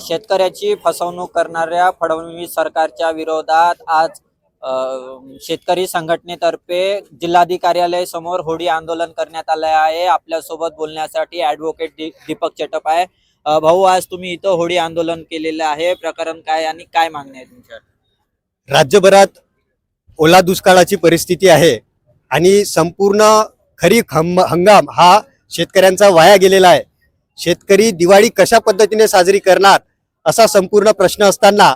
शेतकऱ्याची फसवणूक करणाऱ्या फडणवीस सरकारच्या विरोधात आज शेतकरी संघटनेतर्फे जिल्हाधिकारी कार्यालय समोर होडी आंदोलन करण्यात आले आहे. आपल्यासोबत बोलण्यासाठी ऍडव्होकेट दी- दीपक चटप आहे. भाऊ आज तुम्ही इथं होडी आंदोलन केलेलं आहे. प्रकरण काय आणि काय मागणी आहे तुमच्या राज्यभरात ओला दुष्काळाची परिस्थिती आहे आणि संपूर्ण खरीप हंग हंगाम हा शेतकऱ्यांचा वाया गेलेला आहे. शेतकरी दिवाळी कशा पद्धतीने साजरी करणार असा संपूर्ण प्रश्न असताना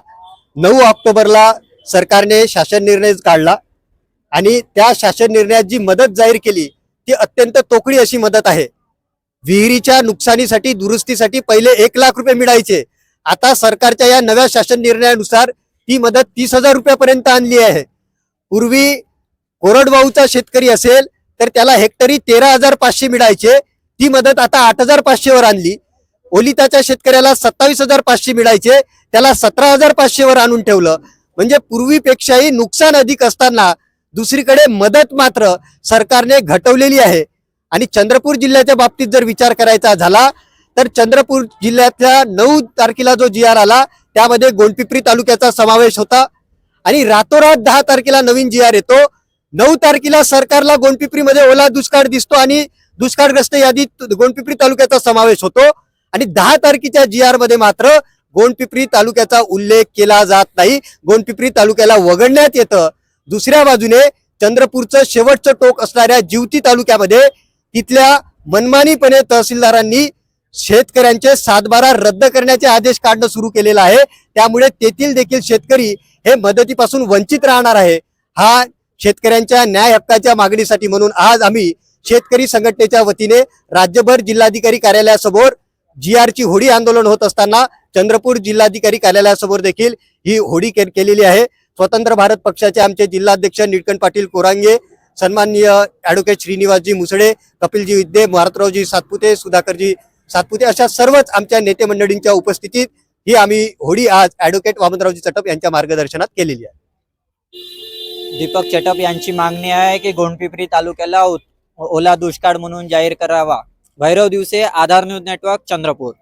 नऊ ऑक्टोबरला सरकारने शासन निर्णय काढला आणि त्या शासन निर्णयात जी मदत जाहीर केली ती अत्यंत तोकडी अशी मदत आहे. विहिरीच्या नुकसानीसाठी दुरुस्तीसाठी पहिले एक लाख रुपये मिळायचे. आता सरकारच्या या नव्या शासन निर्णयानुसार ती मदत तीस हजार रुपयापर्यंत आणली आहे. पूर्वी कोरडवाहूचा शेतकरी असेल तर त्याला हेक्टरी तेरा हजार पाचशे मिळायचे. ती मदत आता आठ हजार पाचशेवर आणली. ओलिताच्या शेतकऱ्याला सत्तावीस हजार पाचशे मिळायचे त्याला सतरा हजार पाचशेवर आणून ठेवलं. म्हणजे पूर्वीपेक्षाही नुकसान अधिक असताना दुसरीकडे मदत मात्र सरकारने घटवलेली आहे. आणि चंद्रपूर जिल्ह्याच्या बाबतीत जर विचार करायचा झाला तर चंद्रपूर जिल्ह्यातल्या नऊ तारखेला जो जी आर आला त्यामध्ये गोंडपिपरी तालुक्याचा समावेश होता. आणि रातोरात दहा तारखेला नवीन जी आर येतो. नऊ तारखेला सरकारला गोंडपिपरीमध्ये ओला दुष्काळ दिसतो आणि दुष्काळग्रस्त यादीत गोंडपिपरी तालुक्याचा समावेश होतो. आणि दहा तारखेच्या जी आरमध्ये मात्र गोंडपिपरी तालुक्याचा उल्लेख केला जात नाही. गोंडपिपरी तालुक्याला वगळण्यात येतं. दुसऱ्या बाजूने चंद्रपूरचं शेवटचं टोक असणाऱ्या जिवती तालुक्यामध्ये तिथल्या मनमानीपणे तहसीलदारांनी शेतकऱ्यांचे सातबारा रद्द करण्याचे आदेश काढणं सुरू केलेलं आहे. त्यामुळे तेथील देखील शेतकरी हे मदतीपासून वंचित राहणार आहे. हा शेतकऱ्यांच्या न्याय हक्काच्या मागणीसाठी म्हणून आज आम्ही शेतकरी संघटनेच्या वतीने राज्यभर जिल्हाधिकारी कार्यालयासमोर जी आरची होडी आंदोलन होत असताना चंद्रपूर जिल्हाधिकारी कार्यालयासमोर देखील ही होडी के- केलेली आहे. स्वतंत्र भारत पक्षाचे आमचे जिल्हाध्यक्ष निळकंठ पाटील कोरांगे सन्माननीय ऍडव्होकेट श्रीनिवासजी मुसळे कपिलजी विद्ये भारतरावजी सातपुते सुधाकरजी सातपुते अशा सर्वच आमच्या नेते मंडळींच्या उपस्थितीत ही आम्ही होडी आज ऍडव्होकेट वामनरावजी चटप यांच्या मार्गदर्शनात केलेली आहे. दीपक चटप यांची मागणी आहे की गोंडपिपरी तालुक्याला ओला दुष्काळ म्हणून जाहीर करावा. Bhairav Divase Aadhar news network Chandrapur.